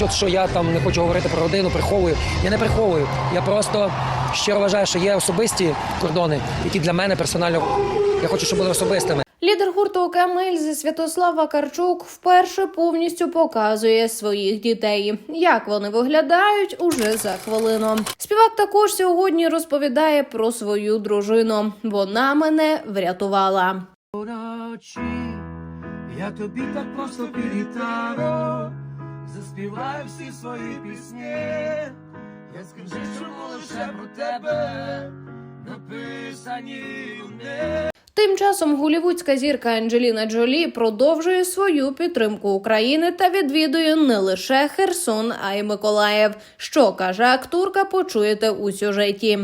От що я там не хочу говорити про родину, приховую. Я не приховую. Я просто щиро вважаю, що є особисті кордони, які для мене персонально я хочу, щоб були особистими. Лідер гурту ОКМ Ельзи Святослав Вакарчук вперше повністю показує своїх дітей. Як вони виглядають уже за хвилину. Співак також сьогодні розповідає про свою дружину. Вона мене врятувала. Я тобі так просто під гітару заспіваю всі свої пісні. Я скажу, чому лише про тебе написані вони. Тим часом голівудська зірка Анджеліна Джолі продовжує свою підтримку України та відвідує не лише Херсон, а й Миколаїв. Що каже акторка, почуєте у сюжеті.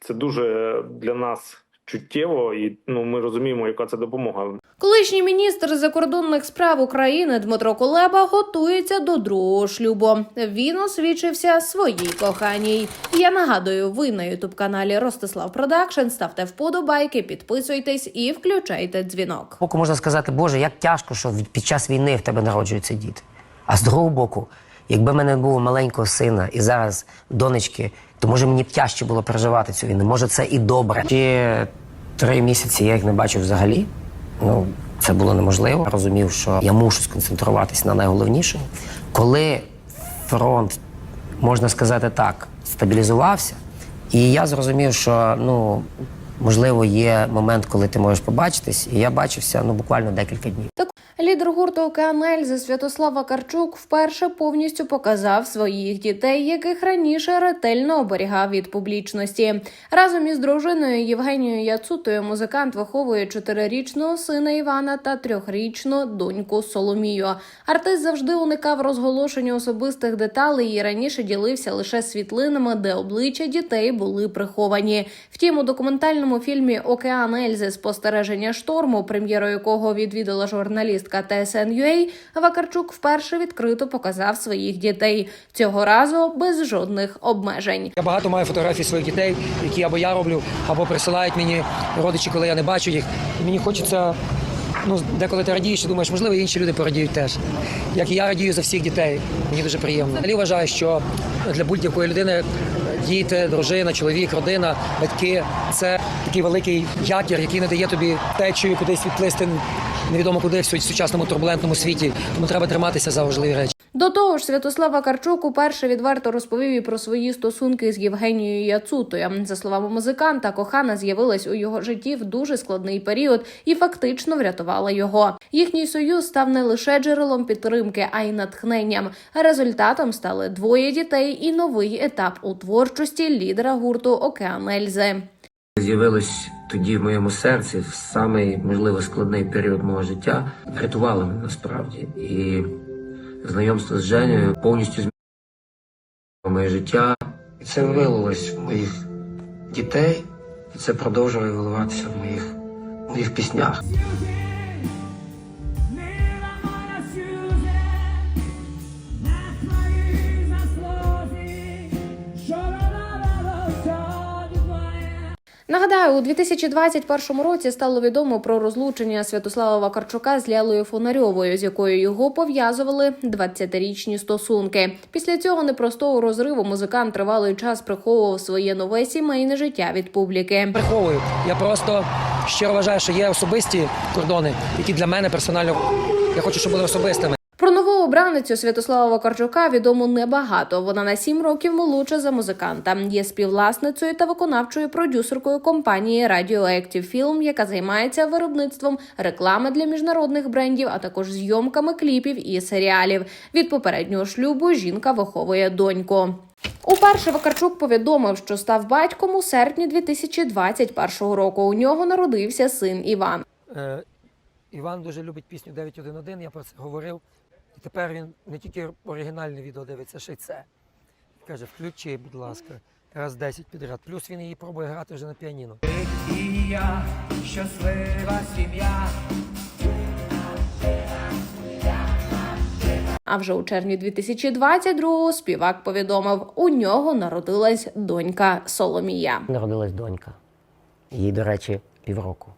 Це дуже для нас чуттєво, і ну ми розуміємо, яка це допомога. Колишній міністр закордонних справ України Дмитро Кулеба готується до другого шлюбу. Він освічився своїй коханій. Я нагадую, ви на ютуб каналі Ростислав Продакшн. Ставте вподобайки, підписуйтесь і включайте дзвінок. боку можна сказати, Боже, як тяжко, що під час війни в тебе народжуються діти. А з другого боку, якби в мене не було маленького сина і зараз донечки, то може мені б тяжче було переживати цю війну. Може, це і добре. Ще три місяці я їх не бачив взагалі. Ну, це було неможливо. Розумів, що я мушу сконцентруватись на найголовнішому. Коли фронт, можна сказати так, стабілізувався, і я зрозумів, що ну можливо є момент, коли ти можеш побачитись, і я бачився ну буквально декілька днів. Лідер гурту «Океан Ельзи» Святослав Вакарчук вперше повністю показав своїх дітей, яких раніше ретельно оберігав від публічності. Разом із дружиною Євгенією Яцутою музикант виховує чотирирічного сина Івана та трьохрічну доньку Соломію. Артист завжди уникав розголошення особистих деталей і раніше ділився лише світлинами, де обличчя дітей були приховані. Втім, у документальному фільмі Океан Ельзи спостереження шторму, прем'єру якого відвідала журналістка TSN.ua, Вакарчук вперше відкрито показав своїх дітей цього разу без жодних обмежень. Я багато маю фотографій своїх дітей, які або я роблю, або присилають мені родичі, коли я не бачу їх. І мені хочеться. Ну, деколи ти радієш думаєш, можливо, інші люди порадіють теж. Як і я радію за всіх дітей. Мені дуже приємно. Взагалі вважаю, що для будь-якої людини діти, дружина, чоловік, родина, батьки це такий великий якір, який не дає тобі течію кудись відплисти невідомо куди в сучасному турбулентному світі. Тому треба триматися за важливі речі. До того ж, Святослав Вакарчук уперше відверто розповів і про свої стосунки з Євгенією Яцутою. За словами музиканта, кохана з'явилась у його житті в дуже складний період і фактично врятувала його. Їхній союз став не лише джерелом підтримки, а й натхненням. Результатом стали двоє дітей і новий етап у творчості лідера гурту Океан Ельзи. З'явилось тоді в моєму серці в самий можливо складний період мого життя. Врятувало мене насправді. І знайомство з Женєю повністю змінило моє життя. І це вилилось в моїх дітей, і це продовжує виливатися в моїх, в моїх піснях. Нагадаю, у 2021 році стало відомо про розлучення Святослава Вакарчука з Лялою Фонарьовою, з якою його пов'язували 20-річні стосунки. Після цього непростого розриву музикант тривалий час приховував своє нове сімейне життя від публіки. приховую. Я просто щиро вважаю, що є особисті кордони, які для мене персонально я хочу, щоб були особистими. Про нову обраницю Святослава Вакарчука відомо небагато. Вона на сім років молодша за музиканта. Є співвласницею та виконавчою продюсеркою компанії Radioactive Film, яка займається виробництвом реклами для міжнародних брендів, а також зйомками кліпів і серіалів. Від попереднього шлюбу жінка виховує доньку. Уперше Вакарчук повідомив, що став батьком у серпні 2021 року. У нього народився син Іван. Е, Іван дуже любить пісню 911, я про це говорив. І тепер він не тільки оригінальне відео дивиться, ще й це. Каже, включи, будь ласка, раз 10 підряд. Плюс він її пробує грати вже на піаніно. І я щаслива сім'я. А вже у червні 2022-го співак повідомив, у нього народилась донька Соломія. Народилась донька. Їй, до речі, півроку.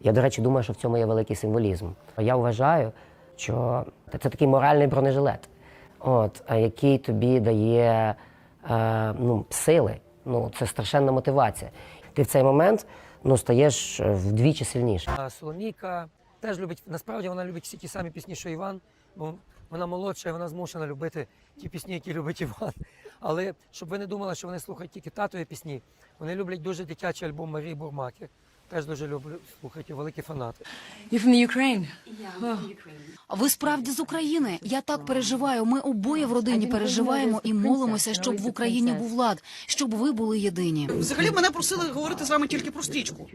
Я, до речі, думаю, що в цьому є великий символізм. Я вважаю, що це такий моральний бронежилет. от, який тобі дає е, ну, сили. Ну, це страшенна мотивація. Ти в цей момент ну, стаєш е, вдвічі сильніше. Соломійка теж любить, насправді вона любить всі ті самі пісні, що Іван, бо вона молодша і вона змушена любити ті пісні, які любить Іван. Але щоб ви не думали, що вони слухають тільки татові пісні, вони люблять дуже дитячий альбом Марії Бурмаки. Теж дуже люблю слухати, великі фанати. You're from the Ukraine? Ви справді з України. Я так переживаю. Ми обоє в родині переживаємо і молимося, щоб в Україні був лад, щоб ви були єдині. Взагалі мене просили говорити з вами тільки про стрічку.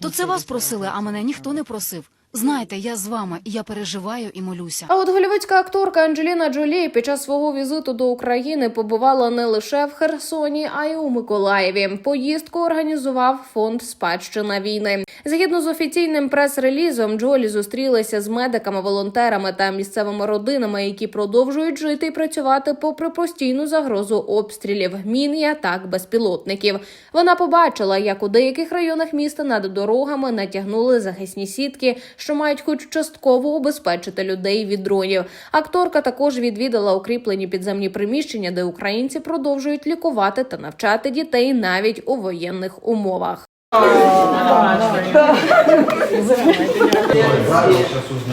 То це вас просили, а мене ніхто не просив. Знаєте, я з вами, я переживаю і молюся. А от голівудська акторка Анджеліна Джолі під час свого візиту до України побувала не лише в Херсоні, а й у Миколаєві. Поїздку організував фонд спадщина війни. Згідно з офіційним прес-релізом, Джолі зустрілася з медиками, волонтерами та місцевими родинами, які продовжують жити і працювати попри постійну загрозу обстрілів, мін і атак безпілотників. Вона побачила, як у деяких районах міста над дорогами натягнули захисні сітки, що мають хоч частково убезпечити людей від дронів. Акторка також відвідала укріплені підземні приміщення, де українці продовжують лікувати та навчати дітей навіть у воєнних умовах.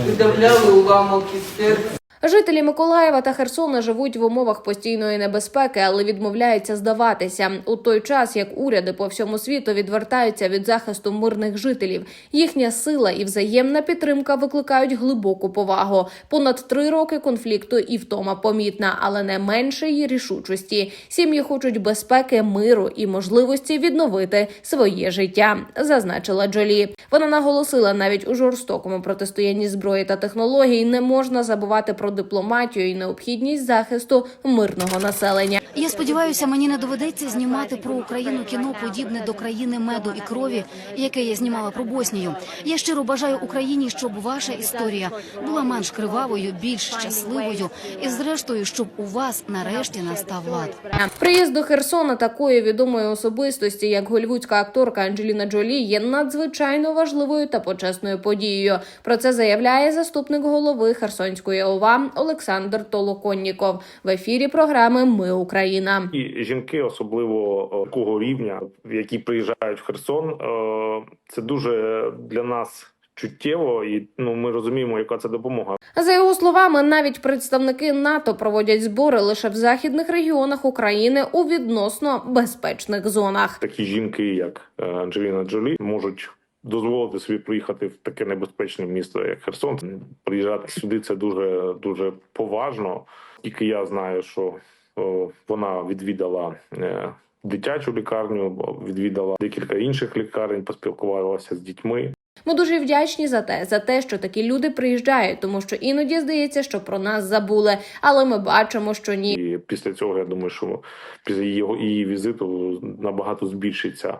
Видавляли уламок із серця. Жителі Миколаєва та Херсона живуть в умовах постійної небезпеки, але відмовляються здаватися у той час, як уряди по всьому світу відвертаються від захисту мирних жителів. Їхня сила і взаємна підтримка викликають глибоку повагу. Понад три роки конфлікту і втома помітна, але не менше її рішучості. Сім'ї хочуть безпеки, миру і можливості відновити своє життя, зазначила Джолі. Вона наголосила, навіть у жорстокому протистоянні зброї та технологій не можна забувати про дипломатію і необхідність захисту мирного населення. Я сподіваюся, мені не доведеться знімати про Україну кіно подібне до країни меду і крові, яке я знімала про Боснію. Я щиро бажаю Україні, щоб ваша історія була менш кривавою, більш щасливою, і зрештою, щоб у вас нарешті настав лад. Приїзд до Херсона такої відомої особистості, як голівудська акторка Анджеліна Джолі, є надзвичайно важливою та почесною подією. Про це заявляє заступник голови Херсонської ОВА Олександр Толоконніков в ефірі програми Ми Україна. І жінки, особливо е, такого рівня, які приїжджають в Херсон, е, це дуже для нас чуттєво, і ну ми розуміємо, яка це допомога. За його словами, навіть представники НАТО проводять збори лише в західних регіонах України у відносно безпечних зонах. Такі жінки, як е, Анджеліна Джолі, можуть. Дозволити собі приїхати в таке небезпечне місто, як Херсон. Приїжджати сюди це дуже дуже поважно. Тільки я знаю, що о, вона відвідала е, дитячу лікарню, відвідала декілька інших лікарень, поспілкувалася з дітьми. Ми дуже вдячні за те, за те, що такі люди приїжджають, тому що іноді здається, що про нас забули, але ми бачимо, що ні. Після цього я думаю, що після його її візиту набагато збільшиться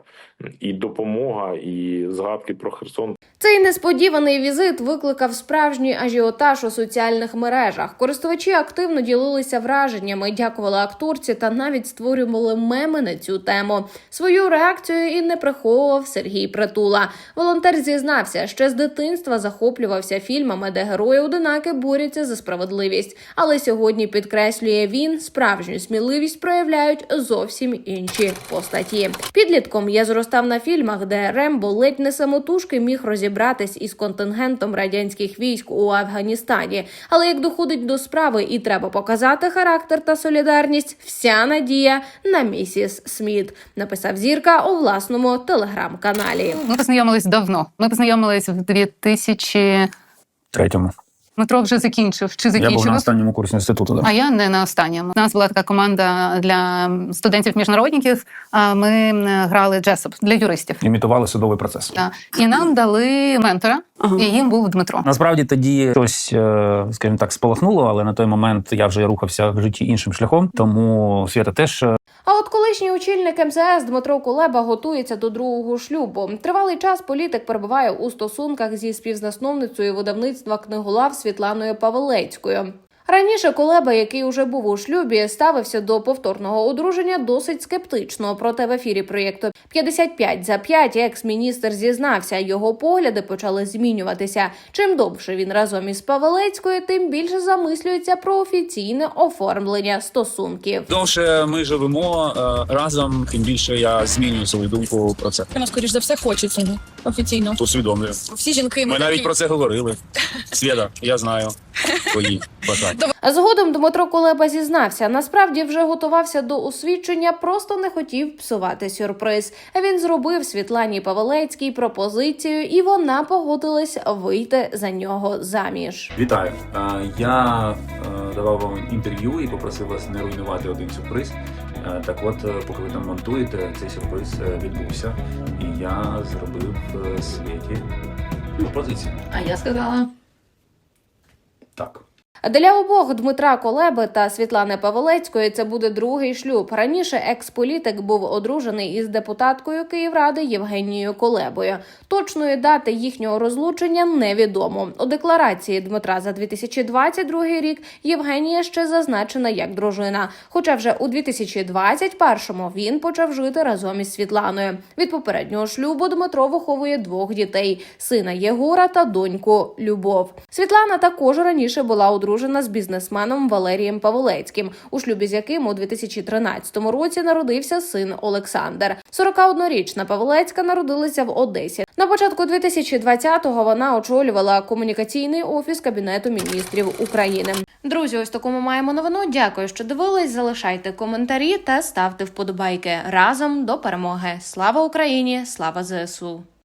і допомога, і згадки про Херсон. Цей несподіваний візит викликав справжній ажіотаж у соціальних мережах. Користувачі активно ділилися враженнями, дякували акторці та навіть створювали меми на цю тему. Свою реакцію і не приховував Сергій Притула. Волонтер зізнався, ще з дитинства захоплювався фільмами, де герої одинаки борються за справедливість. Але сьогодні підкреслює він, справжню сміливість проявляють зовсім інші постаті. Підлітком я зростав на фільмах, де Рембо ледь не самотужки міг розібратись із контингентом радянських військ у Афганістані. Але як доходить до справи і треба показати характер та солідарність, вся надія на місіс Сміт, написав зірка у власному телеграм-каналі. Ми познайомились давно. Ми познайомились в 2000... Третьому. Дмитро вже закінчив чи Я був на останньому курсі інституту. Да. А я не на останньому. У нас була така команда для студентів-міжнародників. А ми грали джесоп для юристів. Імітували судовий процес. Так. І нам дали ментора, і їм був Дмитро. Насправді тоді щось, е, скажімо так, спалахнуло, але на той момент я вже рухався в житті іншим шляхом. Тому Свята теж е, А от колишній очільник МЗС Дмитро Кулеба готується до другого шлюбу. Тривалий час політик перебуває у стосунках зі співзасновницею видавництва книголав Світланою Павелецькою. Раніше Колеба, який уже був у шлюбі, ставився до повторного одруження досить скептично. Проте в ефірі проєкту «55 за 5» екс-міністр зізнався, його погляди почали змінюватися. Чим довше він разом із Павелецькою, тим більше замислюється про офіційне оформлення стосунків. Довше ми живемо е, разом, тим більше я змінюю свою думку про це. Вона, скоріш за все, хоче цього офіційно. Усвідомлюю. Всі жінки Ми навіть про це говорили. Свята, я знаю твої бажання. А згодом Дмитро Кулеба зізнався, насправді вже готувався до освідчення, просто не хотів псувати сюрприз. Він зробив Світлані Павелецькій пропозицію, і вона погодилась вийти за нього заміж. Вітаю. Я е, давав вам інтерв'ю і попросив вас не руйнувати один сюрприз. Е, Так от, е, поки ви там монтуєте, цей сюрприз відбувся. І я зробив світі пропозицію. А я сказала. Так. Для обох Дмитра Колеби та Світлани Павелецької це буде другий шлюб. Раніше екс-політик був одружений із депутаткою Київради Євгенією Колебою. Точної дати їхнього розлучення невідомо. У декларації Дмитра за 2022 рік Євгенія ще зазначена як дружина. Хоча вже у 2021-му він почав жити разом із Світланою. Від попереднього шлюбу Дмитро виховує двох дітей: сина Єгора та доньку Любов. Світлана також раніше була одружена з бізнесменом Валерієм Павелецьким, у шлюбі з яким у 2013 році народився син Олександр. 41-річна Павелецька народилася в Одесі. На початку 2020-го вона очолювала комунікаційний офіс Кабінету міністрів України. Друзі, ось таку ми маємо новину. Дякую, що дивились. Залишайте коментарі та ставте вподобайки разом до перемоги. Слава Україні! Слава ЗСУ!